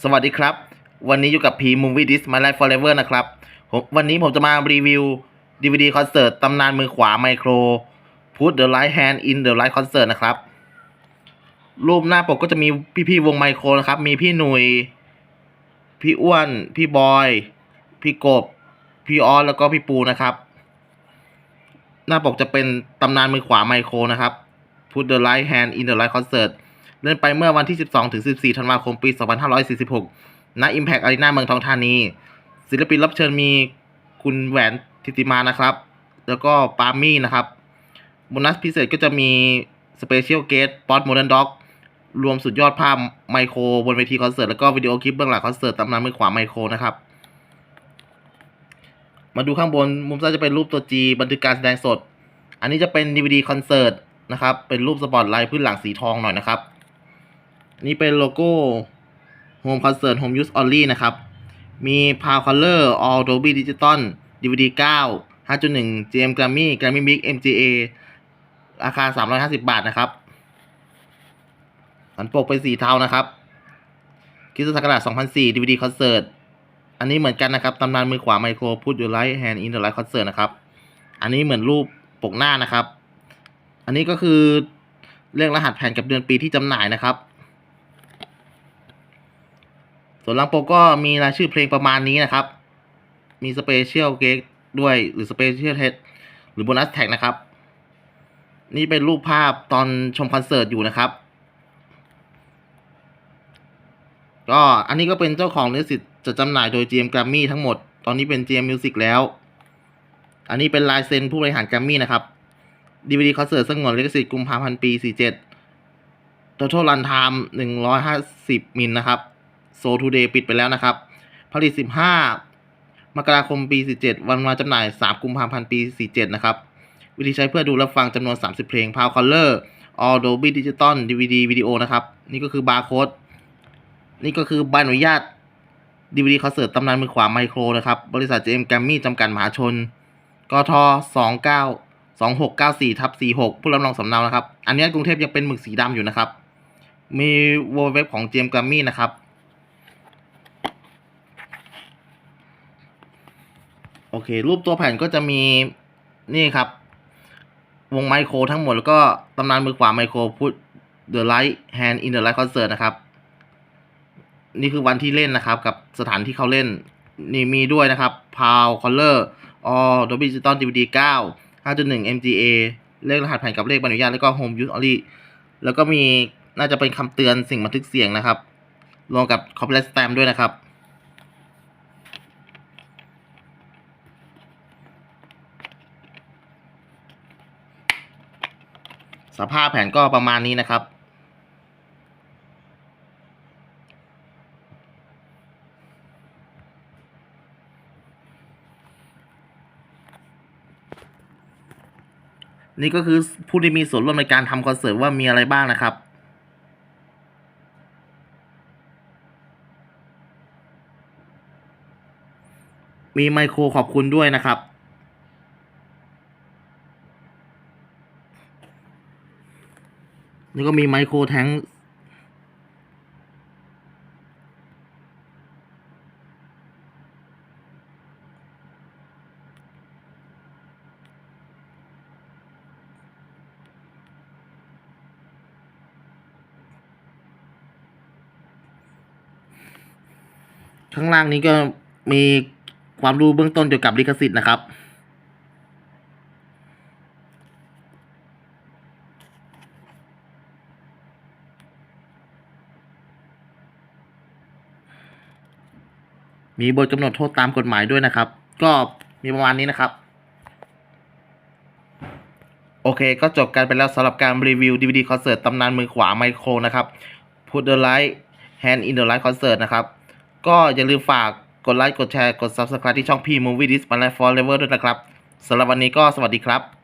สวัสดีครับ วันนี้อยู่กับ P Movie This My Life Forever นะครับผมวันนี้ผมจะมารีวิว DVD คอนเสิร์ตตำนานมือขวาไมโคร Put the Right Hand in the Right Concert นะครับ รูปหน้าปกก็จะมีพี่ๆวงไมโครนะครับ มีพี่หนุย พี่อ้วน พี่บอย พี่กบ พี่ออสแล้วก็พี่ปูนะครับ หน้าปกจะเป็นตำนานมือขวาไมโครนะครับ Put the Right Hand in the Right Concert เล่นไปเมื่อวันที่ 12ถึง14 ธันวาคม ปี 2546 ณ Impact Arena เมืองทองธานี ศิลปินรับเชิญมีคุณแหวนทิติมานะครับ แล้วก็ปามี่นะครับโบนัสพิเศษก็จะมีสเปเชียลเกสป๊อตโมเดิร์นด็อกรวมสุดยอดภาพไมโครบนเวทีคอนเสิร์ต แล้วก็วิดีโอคลิปเบื้องหลังคอนเสิร์ตตำนานมือขวาไมโครนะครับ มาดูข้างบนมุมซ้ายจะเป็นรูปตัว G บันทึกการแสดงสด อันนี้จะเป็น DVD คอนเสิร์ตนะครับ เป็นรูปสปอตไลท์พื้นหลังสีทองหน่อยนะครับ นี่เป็นโลโก้ Home Concert Home Use Only นะครับ มี Power Color All Dolby Digital DVD 9 5.1 GM Grammy Grammy Mix MGA ราคา 350 บาทนะครับสันปกเป็นสีเทานะครับคริสตศักราช2004 DVD Concert อันนี้เหมือนกันนะครับตำนานมือขวาไมโคร Put Your Right Hand in the Right Concert นะครับ อันนี้เหมือนรูปปกหน้านะครับ อันนี้ก็คือเรื่องรหัสแผ่นกับเดือนปีที่จำหน่ายนะครับ ส่วนลังโปก็มีรายชื่อเพลงประมาณนี้นะครับ มีสเปเชียลเกกด้วยหรือสเปเชียลเทสหรือโบนัสแท็กนะครับ นี่เป็นรูปภาพตอนชมคอนเสิร์ตอยู่นะครับ ก็อันนี้ก็เป็นเจ้าของลิขสิทธิ์จะจำหน่ายโดย GM Grammy ทั้งหมด ตอนนี้เป็น GM Music แล้ว อันนี้เป็นลายเซ็นผู้บริหาร Grammy นะครับ DVD คอนเสิร์ตสงวนลิขสิทธิ์กุมภาพันธ์ปี 47 Total Run Time 150 มิลนะครับ โซทูเดย์ปิดไปแล้วนะครับ ผลิต 15 มกราคมปี 47 วันมาจำหน่าย 3 กุมภาพันธ์ปี 47 นะครับ วิธีใช้เพื่อดูและฟังจำนวน 30 เพลง Power Color All Dolby Digital DVD วิดีโอนะครับ นี่ก็คือบาร์โค้ดนี่ก็คือใบอนุญาต DVD คอนเสิร์ตตำนานมือขวาไมโครนะครับ บริษัท JM Grammy จำกัดมหาชนกท29 2694ทับ46 ผู้รับรองสำเนานะครับ อันนี้กรุงเทพยังเป็นหมึกสีดำอยู่นะครับ มีเว็บของ JM Grammy นะครับ โอเค รูปตัวแผ่นก็จะมีนี่ครับ วงไมโครทั้งหมด แล้วก็ตำนานมือขวาไมโครพุท The Light Hand in the Light Concert นะครับ นี่คือวันที่เล่นนะครับ กับสถานที่เขาเล่น นี่มีด้วยนะครับ Pow Color All Dolby Digital DVD 9 5.1 MGA เลขรหัสแผ่นกับเลขใบอนุญาตแล้วก็ Home Use Only แล้วก็มีน่าจะเป็นคำเตือนสิ่งบันทึกเสียงนะครับรวมกับ Copyright Stamp ด้วยนะครับ สภาพแผ่นก็ประมาณนี้นะครับ นี่ก็คือผู้ที่มีส่วนร่วมในการทำคอนเสิร์ตว่ามีอะไรบ้างนะครับมีไมโครขอบคุณด้วยนะครับ นี่ก็มีไมโครแทงข้างล่างนี้ก็มีความรู้เบื้องต้นเกี่ยวกับลิขสิทธิ์นะครับ มีบทกำหนดโทษตามกฎหมายด้วยนะครับ ก็มีประมาณนี้นะครับ โอเค ก็จบกันไปแล้วสำหรับการรีวิว DVD คอนเสิร์ตตำนานมือขวาไมโครนะครับ Put the Light Hand in the Light Concert นะครับ ก็อย่าลืมฝากกดไลค์ กดแชร์ กด Subscribe ที่ช่องพี่ Movie This My Life Forever ด้วยนะครับสำหรับวันนี้ก็สวัสดีครับ